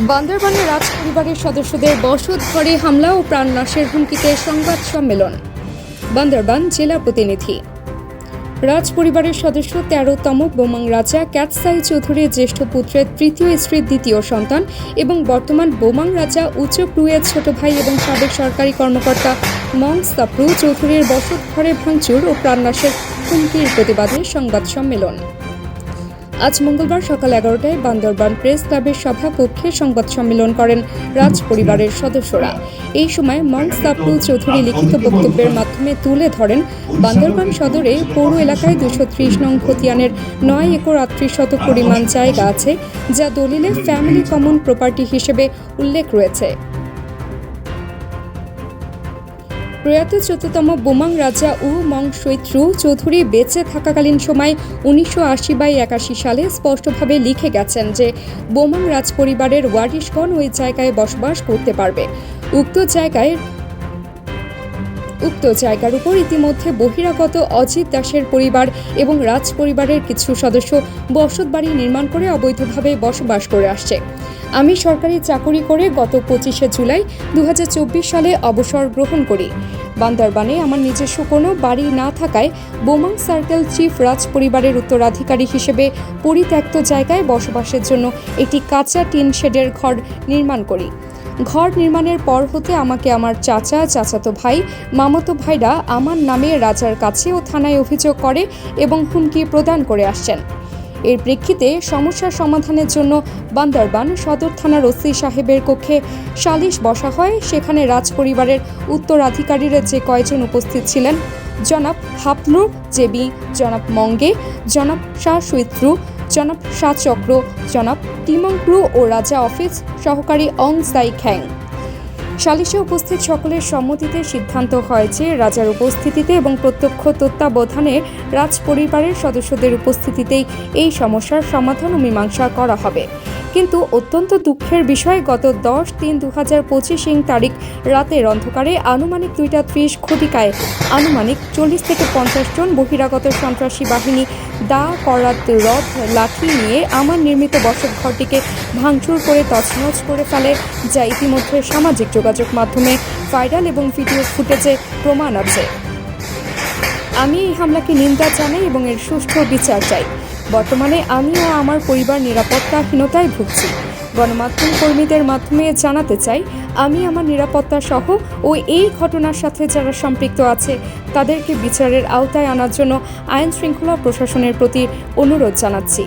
বান্দরবানে রাজ পরিবারের সদস্যদের বসত ঘরে হামলা ও প্রাণনাশের হুমকিতে সংবাদ সম্মেলন। বান্দরবান জেলা প্রতিনিধি। রাজ পরিবারের সদস্য তেরোতম বোমাং রাজা ক্যাটসাই চৌধুরীর জ্যেষ্ঠ পুত্রের তৃতীয় স্ত্রীর দ্বিতীয় সন্তান এবং বর্তমান বোমাং রাজা উচ্চ ক্রুয়ের ছোট ভাই এবং সাবেক সরকারি কর্মকর্তা মং সাপ্রু চৌধুরীর বসত ঘরে ভাঙচুর ও প্রাণনাশের হুমকির প্রতিবাদে সংবাদ সম্মেলন। আজ মঙ্গলবার সকাল এগারোটায় বান্দরবান প্রেস ক্লাবের সভাকক্ষে সংবাদ সম্মেলন করেন রাজ পরিবারের সদস্যরা। এই সময় মং সাপ্রু চৌধুরী লিখিত বক্তব্যের মাধ্যমে তুলে ধরেন, বান্দরবান সদরে পৌর এলাকায় দুশো ত্রিশ নং খতিয়ানের নয় একর আটত্রিশ শত পরিমাণ জায়গা আছে, যা দলিলে ফ্যামিলি কমন প্রপার্টি হিসেবে উল্লেখ রয়েছে। প্রয়াত চতুর্থতম বোমাং রাজা উ মং সৈত্রু চৌধুরী বেঁচে থাকাকালীন সময় উনিশশো আশি বাই একাশি সালে স্পষ্টভাবে লিখে গেছেন যে বোমাং রাজ পরিবারের ওয়ারিশগণ ওই জায়গায় বসবাস করতে পারবে। উক্ত জায়গায় উক্ত জায়গার উপর ইতিমধ্যে বহিরাগত অজিত দাসের পরিবার এবং রাজ পরিবারের কিছু সদস্য বসত বাড়ি নির্মাণ করে অবৈধভাবে বসবাস করে আসছে। আমি সরকারি চাকরি করে গত পঁচিশে জুলাই দু হাজার চব্বিশ সালে অবসর গ্রহণ করি। বান্দরবানে আমার নিজস্ব কোনো বাড়ি না থাকায় বোমাং সার্কেল চিফ রাজ পরিবারের উত্তরাধিকারী হিসেবে পরিত্যক্ত জায়গায় বসবাসের জন্য একটি কাঁচা টিন শেডের ঘর নির্মাণ করি। ঘর নির্মাণের পর হতে আমাকে আমার চাচা, চাচাতো ভাই, মামাতো ভাইরা আমার নামে রাজার কাছে ও থানায় অভিযোগ করে এবং হুমকি প্রদান করে আসছেন। এর প্রেক্ষিতে সমস্যা সমাধানের জন্য বান্দরবান সদর থানার ওসি সাহেবের কক্ষে সালিশ বসা হয়। সেখানে রাজ পরিবারের উত্তরাধিকারীরা যে কয়জন উপস্থিত ছিলেন, জনাব হাপলু জেবি, জনাব মঙ্গে, জনাব শাহ সুইত্রু জনাব শাহ চক্র, জনাব টিমংক্রু ও রাজা অফিস সহকারী অং সাই খ্যাং। সালিশে উপস্থিত সকলের সম্মতিতে সিদ্ধান্ত হয় যে রাজার উপস্থিতিতে এবং প্রত্যক্ষ তত্ত্বাবধানে রাজ পরিবারের সদস্যদের উপস্থিতিতেই এই সমস্যার সমাধান ও মীমাংসা করা হবে। কিন্তু অত্যন্ত দুঃখের বিষয়, গত দশ তিন দু হাজার পঁচিশ ইং তারিখ রাতের অন্ধকারে আনুমানিক দুইটা ত্রিশ ঘটিকায় আনুমানিক চল্লিশ থেকে পঞ্চাশ জন বহিরাগত সন্ত্রাসী বাহিনী দা করাত রথ লাঠি নিয়ে আমার নির্মিত বসত ঘরটিকে ভাঙচুর করে তছনছ করে ফেলে। যা ইতিমধ্যে সামাজিক যোগাযোগ মাধ্যমে ভাইরাল এবং ভিডিও ফুটেজে প্রমাণ আছে। আমি এই হামলাকে নিন্দা জানাই এবং এর সুষ্ঠু বিচার চাই। বর্তমানে আমি ও আমার পরিবার নিরাপত্তাহীনতায় ভুগছি। গণমাধ্যম কর্মীদের মাধ্যমে জানাতে চাই, আমি আমার নিরাপত্তা সহ ও এই ঘটনার সাথে যারা সম্পৃক্ত আছে, তাদেরকে বিচারের আওতায় আনার জন্য আইন শৃঙ্খলা প্রশাসনের প্রতি অনুরোধ জানাচ্ছি।